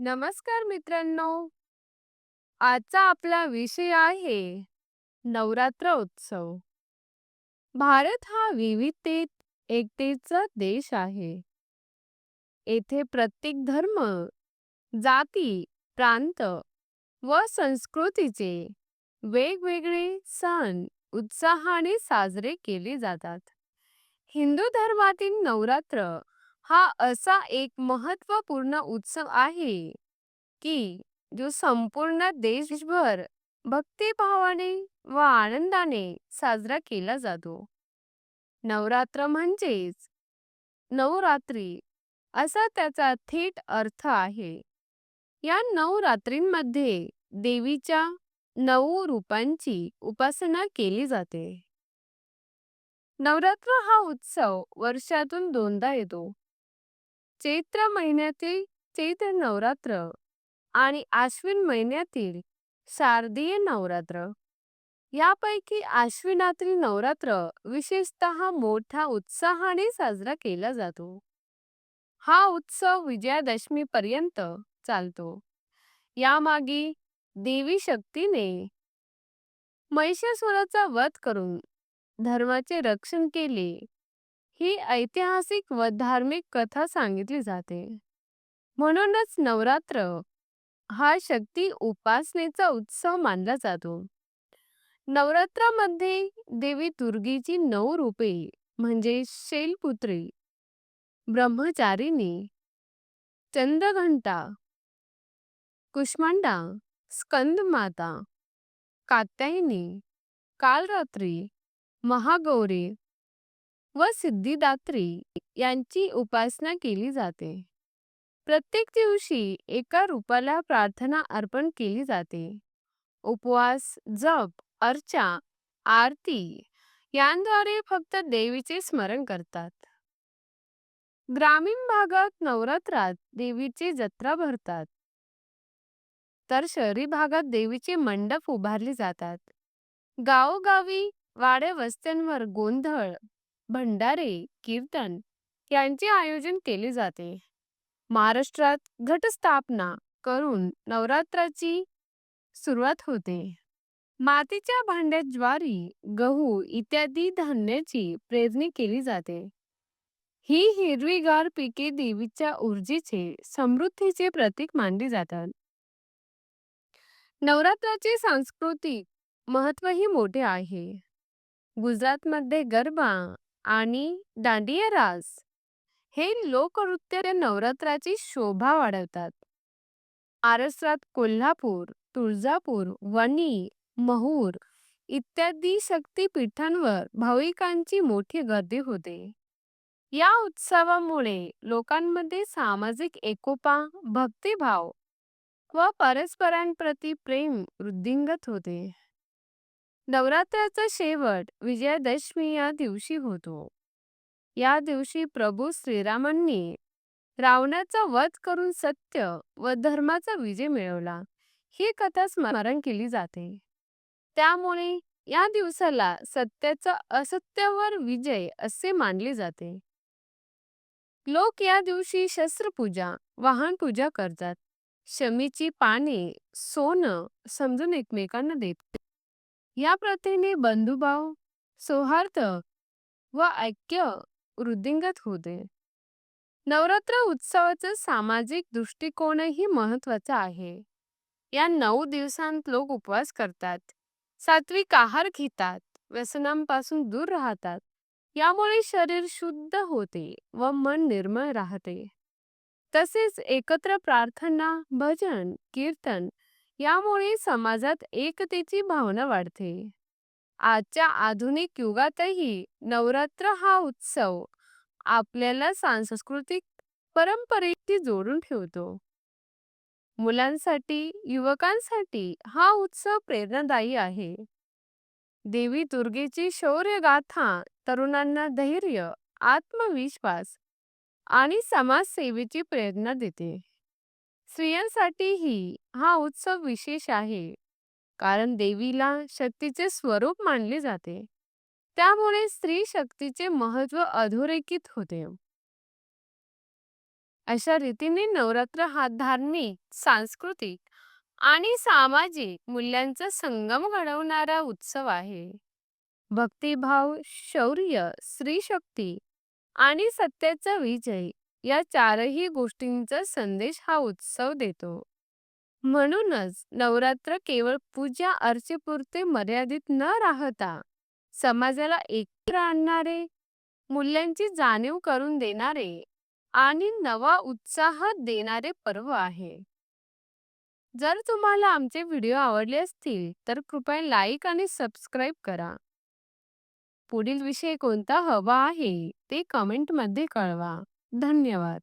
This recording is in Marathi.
नमस्कार मित्रांनो. आजचा आपला विषय आहे नवरात्र उत्सव. भारत हा विविधतेत एकतेचा देश आहे. येथे प्रत्येक धर्म जाती प्रांत व संस्कृतीचे वेगवेगळे सण उत्साहाने साजरे केले जातात. हिंदू धर्मातील नवरात्र हा असा एक महत्त्वपूर्ण उत्सव आहे की जो संपूर्ण देशभर भक्तिभावाने व आनंदाने साजरा केला जातो. नवरात्र म्हणजेच नवरात्री असा त्याचा थेट अर्थ आहे. या नऊ रात्रींमध्ये देवीच्या नऊ रूपांची उपासना केली जाते. नवरात्र हा उत्सव वर्षातून दोनदा येतो. चैत्र महिन्यातील चैत्र नवरात्र आणि आश्विन महिन्यातील शारदीय नवरात्र. यापैकी आश्विनातील नवरात्र विशेषतः मोठ्या उत्साहाने साजरा केला जातो. हा उत्सव विजयादशमी पर्यंत चालतो. यामागे देवी शक्तीने महिषासुराचा वध करून धर्माचे रक्षण केले. ही ऐतिहासिक व धार्मिक कथा सांगितली जाते. म्हणूनच नवरात्र हा शक्ती उपासनेचा उत्सव मानला जातो. नवरात्रामध्ये देवी दुर्गेची नऊ रूपे म्हणजे शैलपुत्री ब्रह्मचारिणी चंद्रघंटा कुष्मांडा स्कंदमाता कात्यायनी कालरात्री महागौरी व सिद्धिदात्री यांची उपासना केली जाते. प्रत्येक दिवशी एका रूपाला प्रार्थना अर्पण केली जाते. उपवास जप अर्चा आरती यांद्वारे फक्त देवीचे स्मरण करतात. ग्रामीण भागात नवरात्रात देवीची जत्रा भरतात. तर शहरी भागात देवीचे मंडप उभारले जातात. गावोगावी वाड्या वस्त्यांवर गोंधळ भंडारे कीर्तन यांचे आयोजन केले जाते. महाराष्ट्रात घटस्थापना करून नवरात्राची सुरुवात होते. मातीच्या भांड्यात ज्वारी गहू इत्यादी धान्याची प्रेरणी केली जाते. ही हिरवीगार पिके देवीच्या ऊर्जेचे समृद्धीचे प्रतीक मानली जातात. नवरात्राचे सांस्कृतिक महत्त्वही मोठे आहे. गुजरातमध्ये गरबा आणि दांडिया रास. हे लोकनृत्य नवरात्राची शोभा वाढवतात. महाराष्ट्रात कोल्हापूर तुळजापूर वणी महूर इत्यादी शक्तीपीठांवर भाविकांची मोठी गर्दी होते. या उत्सवामुळे लोकांमध्ये सामाजिक एकोपा भक्तिभाव व परस्परांप्रती प्रेम वृद्धिंगत होते. नवरात्राचा शेवट विजयादशमी या दिवशी होतो. या दिवशी प्रभू श्रीरामांनी रावणाचा वध करून सत्य व धर्माचा विजय मिळवला. ही कथा स्मरण केली जाते. त्यामुळे या दिवसाला सत्याचा असत्यावर विजय असे मानले जाते. लोक या दिवशी शस्त्रपूजा वाहन पूजा करतात. शमीची पाने सोनं समजून एकमेकांना देत या प्रथेने बंधुभाव सौहार्द व ऐक्य वृद्धिंगत होते. नवरात्र उत्सवाचा सामाजिक दृष्टिकोनही महत्त्वाचा आहे. या नऊ दिवसांत लोक उपवास करतात सात्विक आहार घेतात व्यसनांपासून दूर राहतात यामुळे शरीर शुद्ध होते व मन निर्मळ राहते. तसेच एकत्र प्रार्थना भजन कीर्तन यामुळे समाजात एकतेची भावना वाढते. आजच्या आधुनिक युगातही नवरात्र हा उत्सव आपल्याला सांस्कृतिक परंपरेशी जोडून ठेवतो. मुलांसाठी युवकांसाठी हा उत्सव प्रेरणादायी आहे. देवी दुर्गेची शौर्य गाथा तरुणांना धैर्य आत्मविश्वास आणि समाजसेवेची प्रेरणा देते. स्त्रियांसाठीही हा उत्सव विशेष आहे. कारण देवीला शक्तीचे स्वरूप मानले जाते. त्यामुळे स्त्री शक्तीचे महत्त्व अधोरेखित होते. अशा रीतीने नवरात्र हा धार्मिक, सांस्कृतिक आणि सामाजिक मूल्यांचा संगम घडवणारा उत्सव आहे. भक्तिभाव, शौर्य, स्त्रीशक्ती आणि सत्याचा विजय या चारही गोष्टींचा संदेश हा उत्सव देतो. म्हणूनच नवरात्र केवळ पूजा अर्चेपुरते मर्यादित न राहता समाजाला एकत्र आणणारे, मूल्यांची जाणीव करून देणारे आणि नवा उत्साह देणारे पर्व आहे. जर तुम्हाला आमचे व्हिडिओ आवडले असतील तर कृपया लाईक आणि सबस्क्राईब करा. पुढील विषय कोणता हवा आहे ते कमेंटमध्ये कळवा. धन्यवाद.